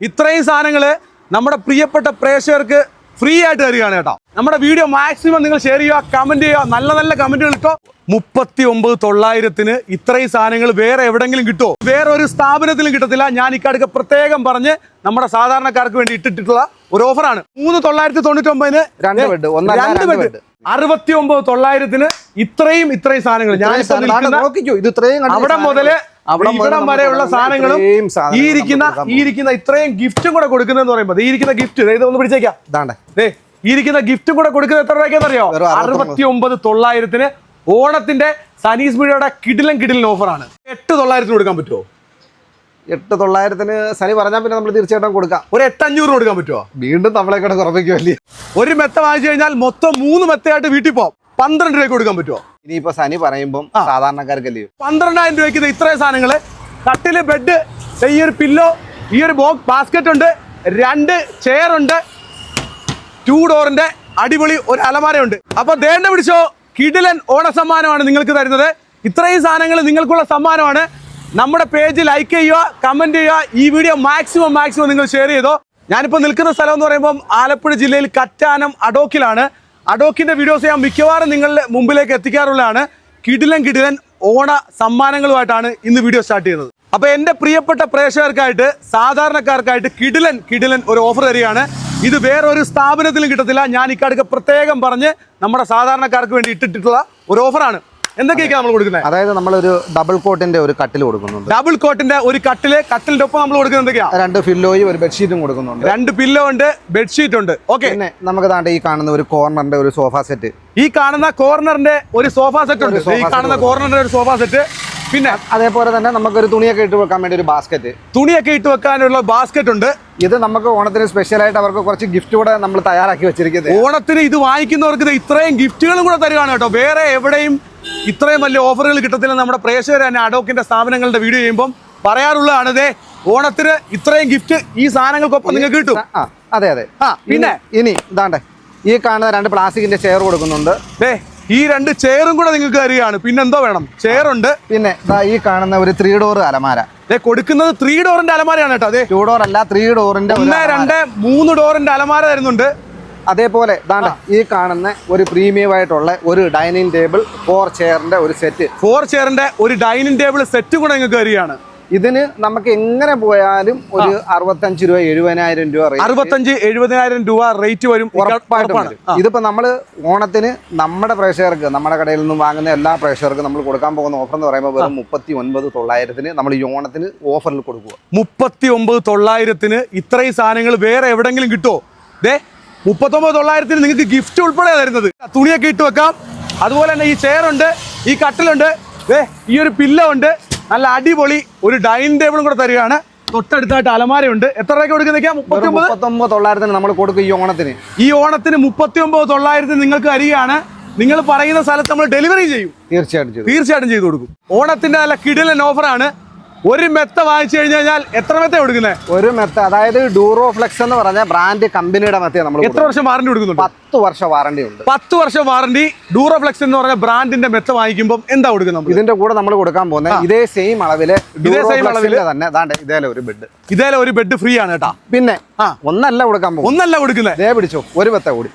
ഇത്രയും സാധനങ്ങൾ നമ്മുടെ പ്രിയപ്പെട്ട പ്രേക്ഷകർക്ക് ഫ്രീ ആയിട്ട് തരികയാണ് കേട്ടോ. നമ്മുടെ വീഡിയോ മാക്സിമം നിങ്ങൾ ഷെയർ ചെയ്യുക കമന്റ് ചെയ്യുക. നല്ല നല്ല കമന്റുകൾ ഇട്ടോ. മുപ്പത്തി ഒമ്പത് തൊള്ളായിരത്തിന് ഇത്രയും സാധനങ്ങൾ വേറെ എവിടെങ്കിലും കിട്ടുമോ വേറെ ഒരു സ്ഥാപനത്തിലും കിട്ടത്തില്ല. ഞാൻ ഇക്കാടൊക്കെ പ്രത്യേകം പറഞ്ഞ് നമ്മുടെ സാധാരണക്കാർക്ക് വേണ്ടി ഇട്ടിട്ടുള്ള ഒരു ഓഫറാണ് മൂന്ന് തൊള്ളായിരത്തി തൊണ്ണൂറ്റി ഒമ്പതിന് രണ്ട് ബെഡ് രണ്ട് ബെഡ് അറുപത്തി ഒമ്പത് തൊള്ളായിരത്തിന് ഇത്രയും ഇത്രയും സാധനങ്ങൾ. ഞാൻ അവിടെ? മുതൽ ഇവിടം വരെയുള്ള സാധനങ്ങളും ഈ ഇരിക്കുന്ന ഈ ഇരിക്കുന്ന ഇത്രയും ഗിഫ്റ്റും കൂടെ കൊടുക്കുന്നതെന്ന് പറയുമ്പോൾ ഈ ഇരിക്കുന്ന ഗിഫ്റ്റ് ഇത് ഒന്ന് പിടിച്ചേക്കാം. ദേ ഈ ഇരിക്കുന്ന ഗിഫ്റ്റും കൂടെ കൊടുക്കുന്നത് എത്ര രൂപയ്ക്കാന്ന് അറിയോ. അറുപത്തി ഒമ്പത് തൊള്ളായിരത്തിന് ഓണത്തിന്റെ സനീസ് മീഡിയയുടെ കിടിലൻ കിടിലൻ ഓഫറാണ്. എട്ട് തൊള്ളായിരത്തിന് കൊടുക്കാൻ പറ്റുമോ എട്ട് തൊള്ളായിരത്തിന് സനി പറഞ്ഞാൽ പിന്നെ നമ്മൾ തീർച്ചയായിട്ടും കൊടുക്കാം. ഒരു എട്ട് അഞ്ഞൂറ് കൊടുക്കാൻ പറ്റുമോ വീണ്ടും നമ്മളെ കൂടെ കുറപ്പിക്കുമല്ലേ ഒരു മെത്ത വാങ്ങിച്ചു കഴിഞ്ഞാൽ മൊത്തം മൂന്ന് മെത്തയായിട്ട് വീട്ടിൽ പോകാം പന്ത്രണ്ട് രൂപയ്ക്ക് കൊടുക്കാൻ പറ്റുമോ ഇനിയിപ്പോ സനി പറയുമ്പോൾ സാധാരണക്കാർക്കല്ലേ? പന്ത്രണ്ടായിരം രൂപയ്ക്ക് ഇത് ഇത്രയും സാധനങ്ങൾ. കട്ടിൽ ബെഡ് ഈ ഒരു പില്ലോ ഈ ഒരു ബോക്സ് ബാസ്ക്കറ്റ് ഉണ്ട് രണ്ട് ചെയർ ഉണ്ട് ടൂ ഡോറിന്റെ അടിപൊളി ഒരു അലമാരയുണ്ട്. അപ്പൊ ദേണ്ട പിടിച്ചോ കിടിലൻ ഓണ സമ്മാനമാണ് നിങ്ങൾക്ക് തരുന്നത്. ഇത്രയും സാധനങ്ങൾ നിങ്ങൾക്കുള്ള സമ്മാനമാണ്. നമ്മുടെ പേജ് ലൈക്ക് ചെയ്യുക കമന്റ് ചെയ്യുക ഈ വീഡിയോ മാക്സിമം മാക്സിമം നിങ്ങൾ ഷെയർ ചെയ്തോ. ഞാനിപ്പോൾ നിൽക്കുന്ന സ്ഥലം എന്ന് പറയുമ്പോൾ ആലപ്പുഴ ജില്ലയിൽ കറ്റാനം അഡോക്കിലാണ് അഡോക്കിന്റെ വീഡിയോസ് ഞാൻ മിക്കവാറും നിങ്ങളുടെ മുമ്പിലേക്ക് എത്തിക്കാറുള്ളതാണ്. കിടിലൻ കിടിലൻ ഓണ സമ്മാനങ്ങളുമായിട്ടാണ് ഇന്ന് വീഡിയോ സ്റ്റാർട്ട് ചെയ്യുന്നത്. അപ്പൊ എന്റെ പ്രിയപ്പെട്ട പ്രേക്ഷകർക്കായിട്ട് സാധാരണക്കാർക്കായിട്ട് കിടിലൻ കിടിലൻ ഒരു ഓഫർ തരികയാണ്. ഇത് വേറൊരു സ്ഥാപനത്തിലും കിട്ടത്തില്ല. ഞാൻ ഇക്കാടൊക്കെ പ്രത്യേകം പറഞ്ഞ് നമ്മുടെ സാധാരണക്കാർക്ക് വേണ്ടി ഇട്ടിട്ടുള്ള ഒരു ഓഫറാണ് എന്തൊക്കെയൊക്കെയാണ് നമ്മൾ കൊടുക്കുന്നത് അതായത് നമ്മളൊരു ഡബിൾ കോട്ടിന്റെ ഒരു കട്ടിൽ കൊടുക്കുന്നുണ്ട്. ഡബിൾ കോട്ടിന്റെ ഒരു കട്ടിൽ കട്ടിലിന്റെ ഒപ്പം നമ്മൾ കൊടുക്കുന്നത് എന്തൊക്കെയാ? രണ്ട് ഫില്ലോയും ഒരു ബെഡ്ഷീറ്റും കൊടുക്കുന്നുണ്ട്. രണ്ട് പില്ലോ ഉണ്ട് ബെഡ്ഷീറ്റ് ഉണ്ട്. ഓക്കെ പിന്നെ നമുക്ക് താണ്ട് ഈ കാണുന്ന ഒരു കോർണറിന്റെ ഒരു സോഫ സെറ്റ് ഈ കാണുന്ന കോർണറിന്റെ ഒരു സോഫ സെറ്റ് ഉണ്ട്. ഈ കാണുന്ന കോർണറിന്റെ ഒരു സോഫ സെറ്റ് പിന്നെ അതേപോലെ തന്നെ നമുക്കൊരു തുണിയൊക്കെ ഇട്ട് വെക്കാൻ വേണ്ടി ഒരു ബാസ്ക്കറ്റ് തുണിയൊക്കെ ഇട്ട് വെക്കാനുള്ള ബാസ്ക്കറ്റ് ഉണ്ട്. ഇത് നമുക്ക് ഓണത്തിന് സ്പെഷ്യൽ ആയിട്ട് അവർക്ക് കുറച്ച് ഗിഫ്റ്റ് കൂടെ നമ്മൾ തയ്യാറാക്കി വെച്ചിരിക്കുന്നത്. ഓണത്തിന് ഇത് വാങ്ങിക്കുന്നവർക്ക് ഇത് ഇത്രയും ഗിഫ്റ്റുകളും കൂടെ തരുവാണ് കേട്ടോ. വേറെ എവിടെയും ഇത്രയും വലിയ ഓഫറുകൾ കിട്ടത്തില്ല നമ്മുടെ പ്രേക്ഷകർ തന്നെ അഡോക്കിന്റെ സ്ഥാപനങ്ങളുടെ വീഡിയോ ചെയ്യുമ്പം പറയാറുള്ളതാണ് ദേ ഓണത്തിന് ഇത്രയും ഗിഫ്റ്റ് ഈ സാധനങ്ങൾക്കൊപ്പം നിങ്ങൾക്ക് കിട്ടും. ആ അതെ അതെ. ആ, പിന്നെ? ഇനി- ഇനി ഇതാണ്ടേ ഈ കാണുന്ന രണ്ട് പ്ലാസ്റ്റിക്കിന്റെ ചെയർ കൊടുക്കുന്നുണ്ട്. ദേ ഈ രണ്ട് ചെയറും കൂടെ നിങ്ങൾക്ക് തരികയാണ്. പിന്നെന്തോ വേണം? ചെയറുണ്ട് പിന്നെ ദാ ഈ കാണുന്ന ഒരു ത്രീ ഡോർ അലമാര. ദേ കൊടുക്കുന്നത് ത്രീ ഡോറിന്റെ അലമാരയാണ് കേട്ടോ അതെ ടു ഡോർ അല്ല ത്രീ ഡോറിന്റെ ഒന്ന് രണ്ട് മൂന്ന് ഡോറിന്റെ അലമാര തരുന്നുണ്ട്. അതേപോലെ ദാണ്ട ഈ കാണുന്ന ഒരു പ്രീമിയം ആയിട്ടുള്ള ഒരു ഡൈനിങ് ടേബിൾ ഫോർ ചെയറിന്റെ ഒരു സെറ്റ് ഫോർ ചെയറിന്റെ ഒരു ഡൈനിങ് ടേബിൾ സെറ്റ് കൂടെ നിങ്ങൾക്ക് തരികയാണ്. ഇതിന് നമുക്ക് എങ്ങനെ പോയാലും ഒരു അറുപത്തഞ്ച് രൂപ എഴുപതിനായിരം രൂപ അറുപത്തഞ്ച് എഴുപതിനായിരം രൂപ റേറ്റ് വരും. ഉറപ്പായിട്ടും. ഇതിപ്പോ നമ്മൾ ഓണത്തിന് നമ്മുടെ പ്രേക്ഷകർക്ക് നമ്മുടെ കടയിൽ നിന്നും വാങ്ങുന്ന എല്ലാ പ്രേക്ഷകർക്കും നമ്മൾ കൊടുക്കാൻ പോകുന്ന ഓഫർ എന്ന് പറയുമ്പോൾ വെറും മുപ്പത്തി ഒൻപത് തൊള്ളായിരത്തിന് നമ്മൾ ഈ ഓണത്തിന് ഓഫറിൽ കൊടുക്കുക. മുപ്പത്തി ഒമ്പത് തൊള്ളായിരത്തിന് ഇത്രയും സാധനങ്ങൾ വേറെ എവിടെങ്കിലും കിട്ടുമോ ദേ മുപ്പത്തൊമ്പത് തൊള്ളായിരത്തിന് നിങ്ങൾക്ക് ഗിഫ്റ്റ് ഉൾപ്പെടെ തരുന്നത്. തുണിയൊക്കെ ഇട്ട് വെക്കാം. അതുപോലെ തന്നെ ഈ ചെയർ ഉണ്ട് ഈ കട്ടിലുണ്ട്. ഏ ഈ ഒരു പില്ല ഉണ്ട്. നല്ല അടിപൊളി ഒരു ഡൈനിങ് ടേബിളും കൂടെ തരികയാണ്. തൊട്ടടുത്തായിട്ട് അലമാരയുണ്ട് എത്ര രൂപ കൊടുക്കുന്നേക്കാ മുപ്പത്തിയൊമ്പത്? മുപ്പത്തൊമ്പത് തൊള്ളായിരത്തിന് നമ്മൾ കൊടുക്കും ഈ ഓണത്തിന്. ഈ ഓണത്തിന് മുപ്പത്തി ഒമ്പത് തൊള്ളായിരത്തിന് നിങ്ങൾക്ക് അരികയാണ് നിങ്ങൾ പറയുന്ന സ്ഥലത്ത് നമ്മൾ ഡെലിവറി ചെയ്യും. തീർച്ചയായിട്ടും തീർച്ചയായിട്ടും ചെയ്തു കൊടുക്കും. ഓണത്തിന്റെ നല്ല കിടിലൻ ഓഫറാണ് ഒരു മെത്ത വാങ്ങിച്ചു കഴിഞ്ഞു കഴിഞ്ഞാൽ എത്ര മെത്ത കൊടുക്കുന്നത് ഒരു മെത്ത അതായത് ഡൂറോ ഫ്ലെക്സ് എന്ന് പറഞ്ഞ ബ്രാൻഡ് കമ്പനിയുടെ മെത്തയാണ് നമ്മൾ എത്ര വർഷം വാറണ്ടി കൊടുക്കുന്നു പത്ത് വർഷം വാറണ്ടി ഉണ്ട്. പത്ത് വർഷം വാറണ്ടി ഡൂറോഫ്ലെക്സ് എന്ന് പറഞ്ഞ ബ്രാൻഡിന്റെ മെത്ത വാങ്ങിക്കുമ്പോൾ എന്താ കൊടുക്കുന്നത് ഇതിന്റെ കൂടെ നമ്മൾ കൊടുക്കാൻ പോകുന്നത് ഇതേ സെയിം അളവിൽ ഇതേ സെയിം അളവിൽ? തന്നെ. അതാണ്ട് ഇതേലെ ഒരു ബെഡ് ഇതേലെ ഒരു ബെഡ് ഫ്രീ ആണ് കേട്ടാ. പിന്നെ ആ. ഒന്നല്ല കൊടുക്കാൻ പോകും ഒന്നല്ല കൊടുക്കുന്നത് ദേ പിടിച്ചോ ഒരു മെത്ത കൂടി.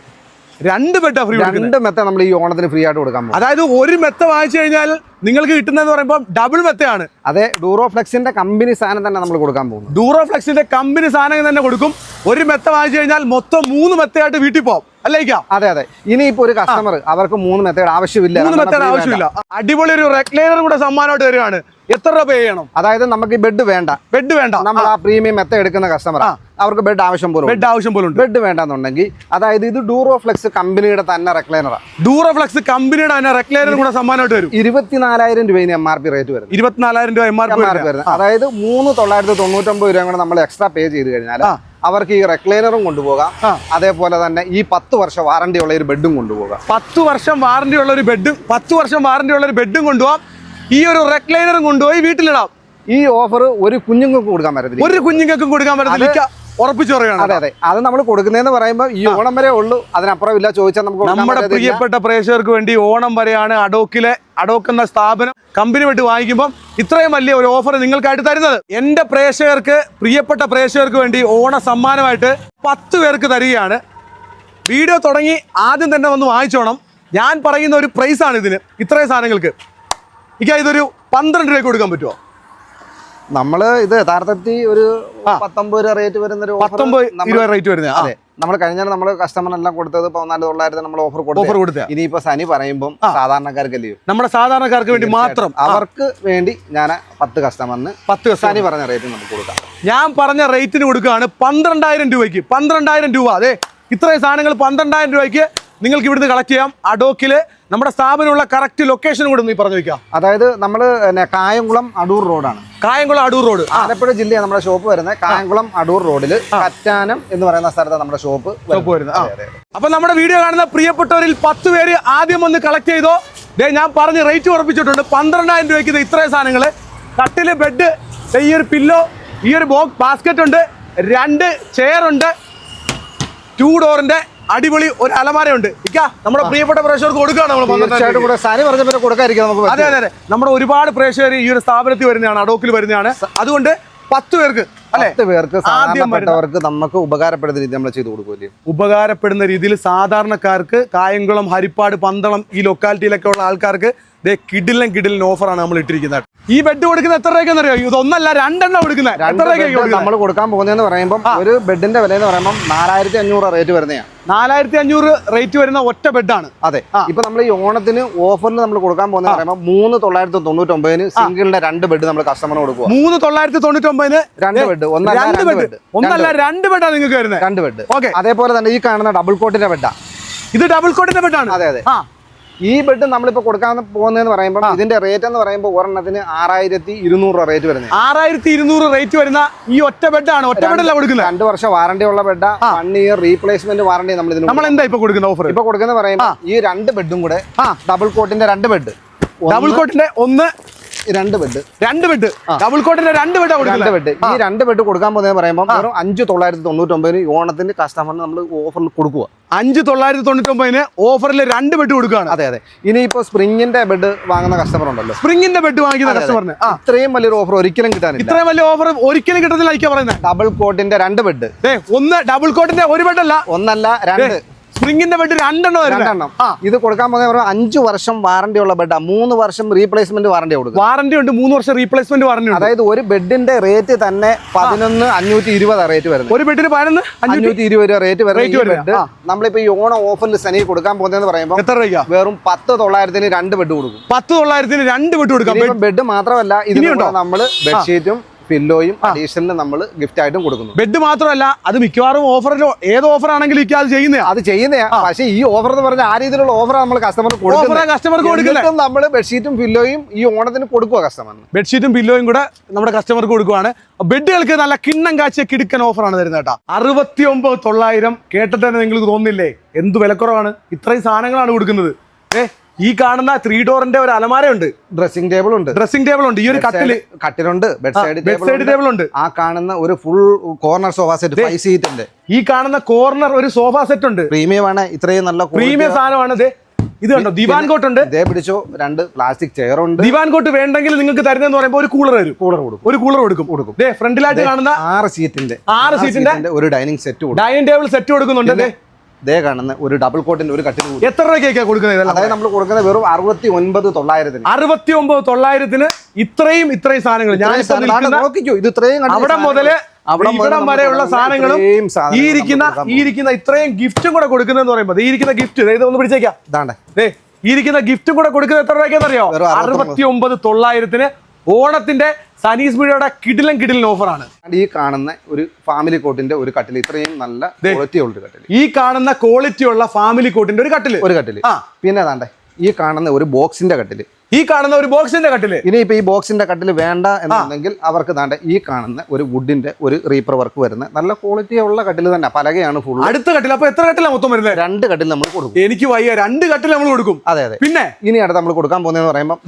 രണ്ട് മെത്ത ഫ്രീ രണ്ട് മെത്ത നമ്മൾ ഈ ഓണത്തിന് ഫ്രീ ആയിട്ട് കൊടുക്കാൻ പോകും അതായത് ഒരു മെത്ത വാങ്ങിച്ചു കഴിഞ്ഞാൽ നിങ്ങൾക്ക് കിട്ടുന്നതെന്ന് പറയുമ്പോൾ ഡബിൾ മെത്തയാണ്. അതെ ഡൂറോഫ്ലെക്സിന്റെ കമ്പനി സാധനം തന്നെ നമ്മൾ കൊടുക്കാൻ പോകുന്നു. ഡൂറോഫ്ലെക്സിന്റെ കമ്പനി സാധനം തന്നെ കൊടുക്കും. ഒരു മെത്ത വാങ്ങിച്ചു കഴിഞ്ഞാൽ മൊത്തം മൂന്ന് മെത്തയായിട്ട് വീട്ടിൽ പോകും അതെ അതെ. ഇനിയിപ്പോ ഒരു കസ്റ്റമർ അവർക്ക് മൂന്ന് മെത്തേഡ് ആവശ്യമില്ല. മൂന്ന് മെത്തേഡ് ആവശ്യമില്ല. അടിപൊളി ഒരു റെക്ലൈനർ കൂടെ സമ്മാനമായിട്ട് വരികയാണ് എത്ര രൂപ പേ ചെയ്യണം? അതായത് നമുക്ക് ബെഡ് വേണ്ട. ബെഡ് വേണ്ട. നമ്മൾ ആ. പ്രീമിയം മെത്ത എടുക്കുന്ന കസ്റ്റമർ അവർക്ക് ബെഡ് ആവശ്യം പോലും ബെഡ് ആവശ്യം പോലും ബെഡ് വേണ്ടെന്നുണ്ടെങ്കിൽ അതായത് ഇത് ഡൂറോഫ്ലെക്സ് കമ്പനിയുടെ തന്നെ റെക്ലൈനറാണ് ഡൂറോഫ്ലെക്സ് കമ്പനിയുടെ തന്നെ റെക്ലൈനർ കൂടെ സമ്മാനമായിട്ട് വരും. ഇരുപത്തിനാലായിരം രൂപയിൽ എം ആർ പി റേറ്റ് വരും ഇരുപത്തിനാലായിരം രൂപ എം ആർ പി വരുന്നത്. അതായത് മൂന്ന് തൊള്ളായിരത്തി തൊണ്ണൂറ്റൊമ്പത് രൂപ കൂടെ നമ്മൾ എക്സ്ട്രാ പേ ചെയ്ത് കഴിഞ്ഞാൽ. അവർക്ക് ഈ റെക്ലൈനറും കൊണ്ടുപോകാം. അതേപോലെ തന്നെ ഈ പത്ത് വർഷം വാറണ്ടി ഉള്ള ഒരു ബെഡും കൊണ്ടുപോകാം. പത്ത് വർഷം വാറണ്ടി ഉള്ള ഒരു ബെഡും പത്ത് വർഷം വാറണ്ടി ഉള്ള ഒരു ബെഡും കൊണ്ടുപോകാം. ഈ ഒരു റെക്ലൈനറും കൊണ്ടുപോയി വീട്ടിലിടാം. ഈ ഓഫർ ഒരു കുഞ്ഞുങ്ങൾക്ക് കൊടുക്കാൻ പറ്റത്തില്ല. ഒരു കുഞ്ഞുങ്ങൾക്കും കൊടുക്കാൻ പറ്റത്തില്ല. ഉറപ്പിച്ചു പറയുകയാണ് അതെ അതെ. അത് നമ്മൾ കൊടുക്കുന്നതെന്ന് പറയുമ്പോൾ ഈ ഓണം വരെ ഉള്ളൂ. അതിനപ്പുറം ഇല്ല ചോദിച്ചാൽ നമുക്ക് നമ്മുടെ പ്രിയപ്പെട്ട പ്രേക്ഷകർക്ക് വേണ്ടി ഓണം വരെയാണ് അഡോക്കിലെ അഡോക്ക് എന്ന സ്ഥാപനം കമ്പനി വിട്ട് വാങ്ങിക്കുമ്പോൾ ഇത്രയും വലിയ ഒരു ഓഫർ നിങ്ങൾക്കായിട്ട് തരുന്നത്. എന്റെ പ്രേക്ഷകർക്ക് പ്രിയപ്പെട്ട പ്രേക്ഷകർക്ക് വേണ്ടി ഓണ സമ്മാനമായിട്ട് പത്ത് പേർക്ക് തരികയാണ്. വീഡിയോ തുടങ്ങി ആദ്യം തന്നെ വന്ന് വാങ്ങിച്ചോണം ഞാൻ പറയുന്ന ഒരു പ്രൈസാണ് ഇതിന്. ഇത്രയും സാധനങ്ങൾക്ക്. എനിക്ക് ഇതൊരു പന്ത്രണ്ട് രൂപയ്ക്ക് കൊടുക്കാൻ പറ്റുമോ നമ്മൾ ഇത് യഥാർത്ഥത്തിൽ ഒരു പത്തൊമ്പത് രൂപ റേറ്റ് വരുന്ന ഒരു പത്തൊമ്പത് ഇരുപത് റേറ്റ് വരുന്നത്. അതെ. നമ്മൾ കഴിഞ്ഞാൽ നമ്മൾ കസ്റ്റമറിനെല്ലാം കൊടുത്തത് പതിനാല് തൊള്ളായിരത്തി നമ്മൾ ഓഫർ ഓഫർ കൊടുത്തു കൊടുത്ത. ഇനിയിപ്പോ സനി പറയുമ്പോൾ സാധാരണക്കാർക്കല്ലേ നമ്മുടെ സാധാരണക്കാർക്ക് വേണ്ടി മാത്രം. അവർക്ക് വേണ്ടി ഞാൻ പത്ത് കസ്റ്റമറിന് പത്ത് സനി പറഞ്ഞ റേറ്റ് നമുക്ക് കൊടുക്കാം. ഞാൻ പറഞ്ഞ റേറ്റിന് കൊടുക്കുകയാണ് പന്ത്രണ്ടായിരം രൂപയ്ക്ക്. പന്ത്രണ്ടായിരം രൂപ. അതെ. ഇത്രയും സാധനങ്ങൾ പന്ത്രണ്ടായിരം രൂപയ്ക്ക് നിങ്ങൾക്ക് ഇവിടുന്ന് കളക്ട് ചെയ്യാം. അഡോക്കിൽ നമ്മുടെ സ്ഥാപനമുള്ള കറക്റ്റ് ലൊക്കേഷൻ കൂടെ നീ പറഞ്ഞു വെക്കാം. അതായത് നമ്മൾ കായംകുളം അടൂർ റോഡാണ്. കായംകുളം അടൂർ റോഡ്. ആലപ്പുഴ ജില്ലയാണ് നമ്മുടെ ഷോപ്പ് വരുന്നത്. കായംകുളം അടൂർ റോഡിൽ കറ്റാനം എന്ന് പറയുന്ന സ്ഥലത്താണ് നമ്മുടെ ഷോപ്പ് ഷോപ്പ് വരുന്നത്. അപ്പൊ നമ്മുടെ വീഡിയോ കാണുന്ന പ്രിയപ്പെട്ടവരിൽ പത്ത് പേര് ആദ്യം ഒന്ന് കളക്ട് ചെയ്തോ. ഞാൻ പറഞ്ഞ് റേറ്റ് ഉറപ്പിച്ചിട്ടുണ്ട്. പന്ത്രണ്ടായിരം രൂപയ്ക്ക് ഇത് ഇത്രയും സാധനങ്ങൾ കട്ടിൽ ബെഡ് ഈ ഒരു പില്ലോ ഈ ഒരു ബോക്സ് ബാസ്ക്കറ്റ് ഉണ്ട്. രണ്ട് ചെയർ ഉണ്ട്. ടൂ ഡോറിന്റെ അടിപൊളി ഒരു അലമാരയുണ്ട്. ഇക്ക നമ്മുടെ പ്രിയപ്പെട്ട പ്രേക്ഷകർക്ക് കൊടുക്കുകയാണ് നമ്മൾ പറഞ്ഞ പോലെ നമുക്ക് അതെ അതെ അതെ. നമ്മുടെ ഒരുപാട് പ്രേക്ഷകർ ഈ ഒരു സ്ഥാപനത്തിൽ വരുന്നതാണ് അഡോക്കിൽ വരുന്നതാണ്. അതുകൊണ്ട് പത്ത് പേർക്ക് പത്ത് പേർക്ക് സാധാരണപ്പെട്ടവർക്ക് നമുക്ക് ഉപകാരപ്പെടുന്ന രീതി നമ്മൾ ചെയ്തു കൊടുക്കുമല്ലേ? ഉപകാരപ്പെടുന്ന രീതിയിൽ സാധാരണക്കാർക്ക് കായംകുളം ഹരിപ്പാട് പന്തളം ഈ ലൊക്കാലിറ്റിയിലൊക്കെ ഉള്ള ആൾക്കാർക്ക് ദേ കിഡിലും കിഡിലും ഓഫറാണ് നമ്മൾ ഇട്ടിരിക്കുന്നത്. ഈ ബെഡ് കൊടുക്കുന്ന എത്ര രൂപയ്ക്കെന്ന് അറിയോ ഇതൊന്നല്ല രണ്ടെണ്ണം കൊടുക്കുന്ന എത്ര രൂപയ്ക്ക് നമ്മൾ കൊടുക്കാൻ പോകുന്നതെന്ന് പറയുമ്പോൾ ഒരു ബെഡിന്റെ വില എന്ന് പറയുമ്പോൾ നാലായിരത്തി അഞ്ഞൂറ് റേറ്റ് വരുന്നതാണ്. നാലായിരത്തി അഞ്ഞൂറ് റേറ്റ് വരുന്ന ഒറ്റ ബെഡാണ് അതെ. ഇപ്പൊ നമ്മൾ ഈ ഓണത്തിന് ഓഫറിൽ നമ്മൾ കൊടുക്കാൻ പോകുന്ന പറയുമ്പോൾ മൂന്ന് തൊള്ളായിരത്തി തൊണ്ണൂറ്റി ഒമ്പതിന് സിംഗിളിന്റെ രണ്ട് ബെഡ് നമ്മൾ കസ്റ്റമറിന് കൊടുക്കുക മൂന്ന് തൊള്ളായിരത്തി തൊണ്ണൂറ്റി ഒമ്പതിന് രണ്ട് ബെഡ് ഒന്നല്ല രണ്ട് ബെഡ് ബെഡ് ഒന്നല്ല രണ്ട് ബെഡാണ് നിങ്ങൾക്ക് വരുന്നത്. രണ്ട് ബെഡ് ഓക്കെ അതേപോലെ തന്നെ ഈ കാണുന്ന ഡബിൾ കോട്ടിന്റെ ബെഡാ ഇത് ഡബിൾ കോട്ടിന്റെ ബെഡാണ് അതെ അതെ. ഈ ബെഡ് നമ്മളിപ്പോ കൊടുക്കാൻ പോകുന്നതെന്ന് പറയുമ്പോൾ ഇതിന്റെ റേറ്റ് എന്ന് പറയുമ്പോൾ ഒരെണ്ണത്തിന് ആറായിരത്തി ഇരുന്നൂറ് രൂപ റേറ്റ് വരുന്നത് ആറായിരത്തി ഇരുന്നൂറ് റേറ്റ് വരുന്ന ഈ ഒറ്റ ബെഡാണ് ഒറ്റ ബെഡല്ല കൊടുക്കുന്നത്. രണ്ട് വർഷം വാറണ്ടി ഉള്ള ബെഡാ വൺ ഇയർ റീപ്ലേസ്മെന്റ് വാറണ്ടി നമ്മൾ ഇതിന് നമ്മൾ എന്താ ഇപ്പൊ കൊടുക്കുന്ന ഓഫർ ഇപ്പൊ കൊടുക്കുന്ന പറയുമ്പോൾ ഈ രണ്ട് ബെഡും കൂടെ ഡബിൾ കോട്ടിന്റെ രണ്ട് ബെഡ് ഡബിൾ കോട്ടിന്റെ ഒന്ന് രണ്ട് ബെഡ് രണ്ട് ബെഡ് ഡബിൾ കോട്ടിന്റെ രണ്ട് ബെഡ് രണ്ട് ബെഡ് ഈ രണ്ട് ബെഡ് കൊടുക്കാൻ പോകുന്നത് പറയുമ്പോൾ വെറും അഞ്ച് തൊള്ളായിരത്തി തൊണ്ണൂറ്റി ഒമ്പതിന് ഓണത്തിന്റെ കസ്റ്റമറിന് നമ്മൾ ഓഫറിൽ കൊടുക്കുക അഞ്ച് തൊള്ളായിരത്തി തൊണ്ണൂറ്റി ഒമ്പതിന് ഓഫറിൽ രണ്ട് ബെഡ് കൊടുക്കുകയാണ് അതെ അതെ. ഇനിയിപ്പോ സ്പ്രിങ്ങിന്റെ ബെഡ് വാങ്ങുന്ന കസ്റ്റമർ ഉണ്ടല്ലോ. സ്പ്രിങ്ങിന്റെ ബെഡ് വാങ്ങിക്കുന്ന കസ്റ്റമറിന് ഇത്രയും വലിയൊരു ഓഫർ ഒരിക്കലും കിട്ടാനില്ല. ഇത്രയും വലിയ ഓഫർ ഒരിക്കലും കിട്ടത്തില്ല പറയുന്നത് ഡബിൾ കോട്ടിന്റെ രണ്ട് ബെഡ് ഒന്ന് ഡബിൾ കോട്ടിന്റെ ഒരു ബെഡ് അല്ല. ഒന്നല്ല രണ്ട്. സ്പ്രിങ്ങിന്റെ ബെഡ് രണ്ടെണ്ണം രണ്ടെണ്ണം. ഇത് കൊടുക്കാൻ പോകുന്ന പറഞ്ഞാൽ അഞ്ച് വർഷം വാറണ്ടി ഉള്ള ബെഡാ മൂന്ന് വർഷം റീപ്ലേസ്മെന്റ് വാറണ്ടി കൊടുക്കും വാറന്റി ഉണ്ട്. മൂന്ന് വർഷം റീപ്ലേസ്മെന്റ് വാറന്റി ഉണ്ട്. അതായത് ഒരു ബെഡിന്റെ റേറ്റ് തന്നെ പതിനൊന്ന് അഞ്ഞൂറ്റി ഇരുപതാ റേറ്റ് വരുന്നത്. ഒരു ബെഡിന് പതിനൊന്ന് അഞ്ഞൂറ്റി ഇരുപത് രൂപ റേറ്റ് വരുന്നത്. നമ്മളിപ്പോ ഈ ഓണം ഓഫറിൽ സനി കൊടുക്കാൻ പോകുന്നതെന്ന് പറയുമ്പോൾ എത്ര രൂപ വെറും പത്ത് തൊള്ളായിരത്തിന് രണ്ട് ബെഡ് കൊടുക്കും. പത്ത് തൊള്ളായിരത്തിന് രണ്ട് ബെഡ് കൊടുക്കാം. ബെഡ് മാത്രമല്ല ഇതിനുണ്ടോ നമ്മൾ ബെഡ്ഷീറ്റും പില്ലോയും അഡീഷണൽ നമ്മൾ ഗിഫ്റ്റ് ആയിട്ടും കൊടുക്കുന്നു. ബെഡ് മാത്രമല്ല അത് മിക്കവാറും ഓഫറിലോ ഏത് ഓഫർ ആണെങ്കിലും ഇക്ക അത് ചെയ്യുന്നതാ അത് ചെയ്യുന്നതാ പക്ഷേ ഈ ഓഫർ എന്ന് പറഞ്ഞാൽ ആ രീതിയിലുള്ള ഓഫറാണ് നമ്മൾ കസ്റ്റമർക്ക് ഓഫറാ കസ്റ്റമർക്ക് കൊടുക്കുന്നത്. നമ്മൾ ബെഡ്ഷീറ്റും പില്ലോയും ഈ ഓണത്തിന് കൊടുക്കുക കസ്റ്റമറിന് ബെഡ്ഷീറ്റും പില്ലോയും കൂടെ നമ്മുടെ കസ്റ്റമർക്ക് കൊടുക്കുവാണ്. ബെഡുകൾക്ക് നല്ല കിണ്ണം കാച്ചിയ കിടുക്കൻ ഓഫറാണ് തരുന്നത് കേട്ടോ. അറുപത്തി ഒമ്പത് തൊള്ളായിരം കേട്ടിട്ട് തന്നെ നിങ്ങൾക്ക് തോന്നില്ലേ എന്ത് വിലക്കുറവാണ്? ഇത്രയും സാധനങ്ങളാണ് കൊടുക്കുന്നത്. ഏ ഈ കാണുന്ന ത്രീ ഡോറിന്റെ ഒരു അലമാരയുണ്ട്. ഡ്രസ്സിംഗ് ടേബിൾ ഉണ്ട്. ഡ്രസ്സിംഗ് ടേബിൾ ഉണ്ട്. ഈ ഒരു കട്ടിൽ കട്ടിലുണ്ട്. ബെഡ് സൈഡ് ടേബിൾ ഉണ്ട്. ആ കാണുന്ന ഒരു full corner sofa set five സീറ്റിന്റെ ഈ കാണുന്ന കോർണർ ഒരു സോഫ സെറ്റ് ഉണ്ട്. പ്രീമിയം ആണ്. ഇത്രയും നല്ല. പ്രീമിയം സാധനമാണ്. ഇത് ഇത് കണ്ടോ? ദിവാൻ കോട്ട് ഉണ്ട്. ഇതേ പിടിച്ചോ രണ്ട് പ്ലാസ്റ്റിക് ചെയർ ഉണ്ട്. ദിവാൻ കോട്ട് വേണ്ടെങ്കിൽ നിങ്ങൾക്ക് തരുന്നതെന്ന് പറയുമ്പോൾ ഒരു കൂളർ വരും. കൂളർ കൊടുക്കും. ഒരു കൂളർ കൊടുക്കും. കൊടുക്കും. ഫ്രണ്ടിലായിട്ട് കാണുന്ന ആറ് സീറ്റിന്റെ ആറ് സീറ്റിന്റെ ഒരു dining set dining table set കൊടുക്കുന്നുണ്ട്. ദേ, കാണുന്ന ഒരു ഡബിൾ കോട്ടിന്റെ ഒരു കട്ടിൽ കൂടി. എത്ര രൂപയ്ക്കൊക്കെ കൊടുക്കുന്നത് അതായത് നമ്മൾ കൊടുക്കുന്നത് വെറും അറുപത്തി ഒൻപത് തൊള്ളായിരത്തിന്. അറുപത്തി ഒമ്പത് തൊള്ളായിരത്തിന് ഇത്രയും ഇത്രയും സാധനങ്ങൾ. ഞാൻ ഇത് ഇത്രയും അവിടെ മുതൽ ഇവിടം വരെയുള്ള സാധനങ്ങളും ഈ ഇരിക്കുന്ന ഈ ഇരിക്കുന്ന ഇത്രയും ഗിഫ്റ്റും കൂടെ കൊടുക്കുന്നതെന്ന് പറയുമ്പോൾ ഈ ഇരിക്കുന്ന ഗിഫ്റ്റ് ഇത് ഒന്ന് പിടിച്ചേക്കാം. ഇതാണ്ടേ. ഇരിക്കുന്ന ഗിഫ്റ്റും കൂടെ കൊടുക്കുന്നത് എത്ര രൂപയ്ക്കെന്ന് അറിയോ അറുപത്തി ഒമ്പത് തൊള്ളായിരത്തിന് ഓണത്തിന്റെ സനീസ് മീഡിയയുടെ കിടിലൻ കിടിലൻ ഓഫറാണ്. ഈ കാണുന്ന ഒരു ഫാമിലി കോട്ടിന്റെ ഒരു കട്ടിൽ ഇത്രയും നല്ല ക്വാളിറ്റി ഉള്ള കട്ടിൽ ഈ കാണുന്ന ക്വാളിറ്റി ഉള്ള ഫാമിലി കോട്ടിന്റെ ഒരു കട്ടിൽ. ഒരു കട്ടിൽ ആ. പിന്നെ ഈ കാണുന്ന ഒരു ബോക്സിന്റെ കട്ടിൽ ഈ കാണുന്ന ഒരു ബോക്സിന്റെ കട്ടിൽ. ഇനിയിപ്പോ ഈ ബോക്സിന്റെ കട്ടിൽ വേണ്ട എന്നുണ്ടെങ്കിൽ അവർക്ക് താണ്ട ഈ കാണുന്ന ഒരു വുഡിന്റെ ഒരു റീപ്പർ വർക്ക് വരുന്ന നല്ല ക്വാളിറ്റി ഉള്ള കട്ടിൽ തന്നെ. പലകയാണ് ഫുൾ അടുത്ത കട്ടിൽ അപ്പൊ എത്ര കട്ടിലാണ് മൊത്തം വരുന്നത്? രണ്ട് കട്ടിൽ നമ്മൾ കൊടുക്കും. എനിക്ക് വയ്യ രണ്ട് കട്ടിൽ നമ്മൾ കൊടുക്കും. അതെ അതെ. പിന്നെ? ഇനി അടുത്ത് നമ്മൾ കൊടുക്കാൻ പോകുന്നതെന്ന് പറയുമ്പോൾ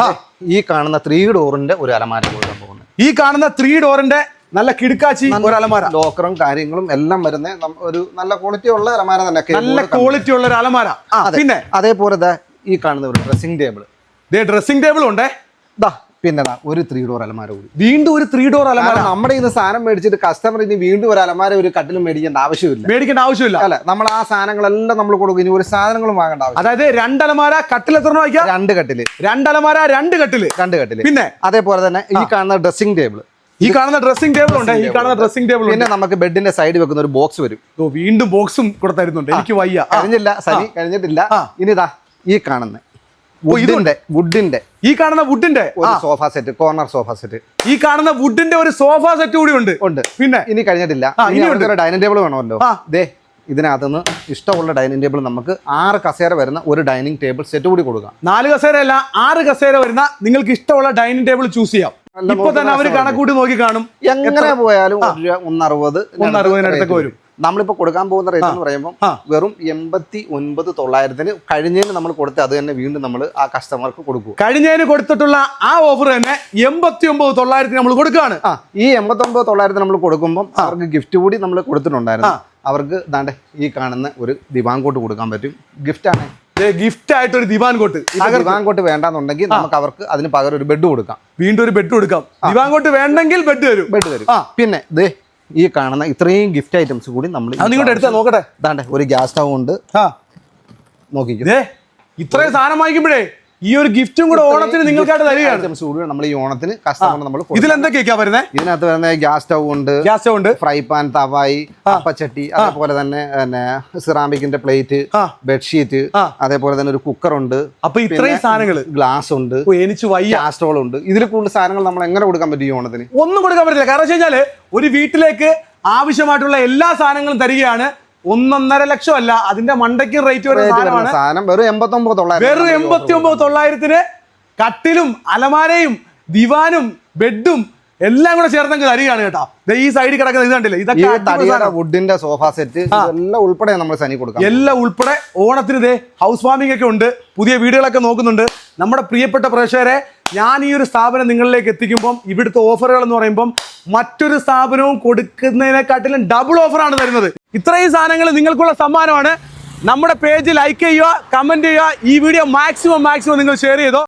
ഈ കാണുന്ന ത്രീ ഡോറിന്റെ ഒരു അലമാര കൊടുക്കാൻ പോകുന്നത്. ഈ കാണുന്ന ത്രീ ഡോറിന്റെ നല്ല കിടുക്കാച്ചി ഒരു അലമാര. ലോക്കറും കാര്യങ്ങളും എല്ലാം വരുന്ന ഒരു നല്ല ക്വാളിറ്റി ഉള്ള അലമാര തന്നെ. നല്ല ക്വാളിറ്റി ഉള്ള ഒരു അലമാര. പിന്നെ? അതേപോലെ ഈ കാണുന്ന ഒരു ഡ്രസ്സിംഗ് ടേബിൾ ദേ ഡ്രസ്സിംഗ് ടേബിൾ ഉണ്ടേ. ദാ പിന്നെ ഒരു ത്രീ ഡോർ അലമാര കൂടി. വീണ്ടും ഒരു ത്രീ ഡോർ അലമാര. നമ്മുടെ ഇന്ന് സാധനം മേടിച്ചിട്ട് കസ്റ്റമർ ഇനി വീണ്ടും ഒരു അലമാര ഒരു കട്ടിൽ മേടിക്കേണ്ട ആവശ്യമില്ല. മേടിക്കേണ്ട ആവശ്യമില്ല. അല്ല? നമ്മൾ ആ സാധനങ്ങളെല്ലാം നമ്മൾ കൊടുക്കും. ഇനി ഒരു സാധനങ്ങളും വാങ്ങേണ്ട ആവശ്യം അതായത് രണ്ട് അലമാര കട്ടിൽ എത്ര വായിക്കാം? രണ്ട് കട്ടിൽ. രണ്ട് അലമാര രണ്ട് കട്ടിൽ. രണ്ട് കട്ടിൽ. പിന്നെ? അതേപോലെ തന്നെ ഈ കാണുന്ന ഡ്രസ്സിംഗ് ടേബിൾ ഈ കാണുന്ന ഡ്രസ്സിംഗ് ടേബിൾ ഉണ്ട്. ഈ കാണുന്ന ഡ്രസ്സിംഗ് ടേബിൾ പിന്നെ നമുക്ക് ബെഡിന്റെ സൈഡ് വെക്കുന്ന ഒരു ബോക്സ് വരും. വീണ്ടും ബോക്സും കൂടെ തരുന്നുണ്ട്. എനിക്ക് വയ്യ. കഴിഞ്ഞില്ല സനി കഴിഞ്ഞിട്ടില്ല. ഇനിതാ ഈ കാണുന്ന. വുഡിന്റെ വുഡിന്റെ. ഈ കാണുന്ന വുഡിന്റെ? Sofa set corner sofa set ഈ കാണുന്ന വുഡിന്റെ ഒരു സോഫ സെറ്റ് കൂടി ഉണ്ട്. ഉണ്ട്. പിന്നെ? ഇനി കഴിഞ്ഞിട്ടില്ല. ഇനി. ഡൈനിങ് ടേബിൾ വേണമല്ലോ. ദേ ഇതിനകത്തുനിന്ന് ഇഷ്ടമുള്ള ഡൈനിങ് ടേബിൾ നമുക്ക് ആറ് കസേര വരുന്ന ഒരു ഡൈനിങ് ടേബിൾ സെറ്റ് കൂടി കൊടുക്കാം. നാല് കസേര അല്ല ആറ് കസേര വരുന്ന നിങ്ങൾക്ക് ഇഷ്ടമുള്ള ഡൈനിങ് ടേബിൾ ചൂസ് ചെയ്യാം. ഇപ്പൊ തന്നെ അവർ കണക്കൂട്ടി നോക്കി കാണും. എങ്ങനെ പോയാലും ഒന്നറുപത് ഒന്നറുപതിനടുത്തൊക്കെ വരും. നമ്മളിപ്പോ കൊടുക്കാൻ പോകുന്ന റേറ്റ് എന്ന് പറയുമ്പോൾ വെറും എൺപത്തി ഒൻപത് തൊള്ളായിരത്തിന് കഴിഞ്ഞതിന് നമ്മൾ കൊടുത്ത് അത് തന്നെ വീണ്ടും നമ്മൾ ആ കസ്റ്റമർക്ക് കൊടുക്കും. കഴിഞ്ഞതിന് കൊടുത്തിട്ടുള്ള ആ ഓഫർ തന്നെ എൺപത്തി ഒമ്പത് തൊള്ളായിരത്തിന് നമ്മൾ കൊടുക്കുകയാണ്. ആ ഈ എൺപത്തി ഒമ്പത് തൊള്ളായിരത്തിന് നമ്മൾ കൊടുക്കുമ്പോൾ അവർക്ക് ഗിഫ്റ്റ് കൂടി നമ്മൾ കൊടുത്തിട്ടുണ്ടായിരുന്നു. അവർക്ക് ദാണ്ടെ ഈ കാണുന്ന ഒരു ദിവാൻ കോട്ട് കൊടുക്കാൻ പറ്റും. ഗിഫ്റ്റാണ് ആണ്. ഗിഫ്റ്റ് ആയിട്ട് ഒരു ദിവാൻ കോട്ട് ദിവാൻ കോട്ട് വേണ്ടെന്നുണ്ടെങ്കിൽ നമുക്ക് അവർക്ക് അതിന് പകരം ഒരു ബെഡ് കൊടുക്കാം. വീണ്ടും ഒരു ബെഡ് കൊടുക്കാം. ദിവാൻ കോട്ട് വേണ്ടെങ്കിൽ ബെഡ് വരും ബെഡ് വരും. പിന്നെ ദേ ഈ കാണുന്ന ഇത്രയും ഗിഫ്റ്റ് ഐറ്റംസ് കൂടി നമ്മൾ നിങ്ങളുടെ നോക്കട്ടെ. ദാണ്ടെ ഒരു ഗ്യാസ് സ്റ്റവ് ഉണ്ട്. നോക്കിക്കും. ഇത്രയും സാധനം വാങ്ങിക്കുമ്പോഴേ ഈ ഒരു ഗിഫ്റ്റും കൂടെ ഓണത്തിന് നിങ്ങൾക്കായിട്ട് തരികയാണ്. നമ്മൾ ഈ ഓണത്തിന് കസ്റ്റമർ നമ്മൾ ഇതിൽ എന്തൊക്കെയാ വരുന്നത് ഇതിനകത്ത് വരുന്ന ഗ്യാസ് സ്റ്റൗ ഉണ്ട്. ഗ്യാസ് സ്റ്റൗ ഉണ്ട്. ഫ്രൈ പാൻ തവായി അപ്പച്ചട്ടി അതേപോലെ തന്നെ പിന്നെ സിറാമിക്കിന്റെ പ്ലേറ്റ് ബെഡ്ഷീറ്റ്. അതേപോലെ തന്നെ ഒരു കുക്കർ ഉണ്ട്. അപ്പൊ ഇത്രയും സാധനങ്ങൾ ഗ്ലാസ് ഉണ്ട്. എനിച്ച് വൈ വയ്യ കാസ്ട്രോൾ ഉണ്ട്. ഇതിൽ കൂടുതൽ സാധനങ്ങൾ നമ്മൾ എങ്ങനെ കൊടുക്കാൻ പറ്റും ഈ ഓണത്തിന്? ഒന്നും കൊടുക്കാൻ പറ്റില്ല കാരണം വെച്ച് കഴിഞ്ഞാൽ ഒരു വീട്ടിലേക്ക് ആവശ്യമായിട്ടുള്ള എല്ലാ സാധനങ്ങളും തരികയാണ്. ഒന്നൊന്നര ലക്ഷം അല്ല അതിന്റെ മണ്ടയ്ക്ക് റേറ്റ് വരുന്ന സാധനമാണ്. സാധനം. വെറും എൺപത്തി ഒമ്പത് വെറും എൺപത്തി ഒമ്പത് തൊള്ളായിരത്തിന് കട്ടിലും അലമാരയും ദിവാനും ബെഡും എല്ലാം കൂടെ ചേർന്നെങ്കിൽ തരികയാണ് കേട്ടോ. ഈ സൈഡിൽ കിടക്കുന്ന ഇത് കണ്ടില്ലേ? ഇതൊക്കെ. വുഡിന്റെ സോഫ സെറ്റ് എല്ലാം ഉൾപ്പെടെ നമ്മൾ സനി കൊടുക്കാം. എല്ലാം ഉൾപ്പെടെ ഓണത്തിന് ഇതേ ഹൗസ് വാമിംഗ് ഒക്കെ ഉണ്ട്. പുതിയ വീടുകളൊക്കെ നോക്കുന്നുണ്ട്. നമ്മുടെ പ്രിയപ്പെട്ട പ്രേക്ഷകരെ ഞാൻ ഈ ഒരു സ്ഥാപനം നിങ്ങളിലേക്ക് എത്തിക്കുമ്പം ഇവിടുത്തെ ഓഫറുകൾ എന്ന് പറയുമ്പം മറ്റൊരു സ്ഥാപനവും കൊടുക്കുന്നതിനെക്കാട്ടിലും ഡബിൾ ഓഫറാണ് തരുന്നത്. ഇത്രയും സാധനങ്ങൾ നിങ്ങൾക്കുള്ള സമ്മാനമാണ്. നമ്മുടെ പേജ് ലൈക്ക് ചെയ്യുക കമന്റ് ചെയ്യുക ഈ വീഡിയോ മാക്സിമം മാക്സിമം നിങ്ങൾ ഷെയർ ചെയ്തോ.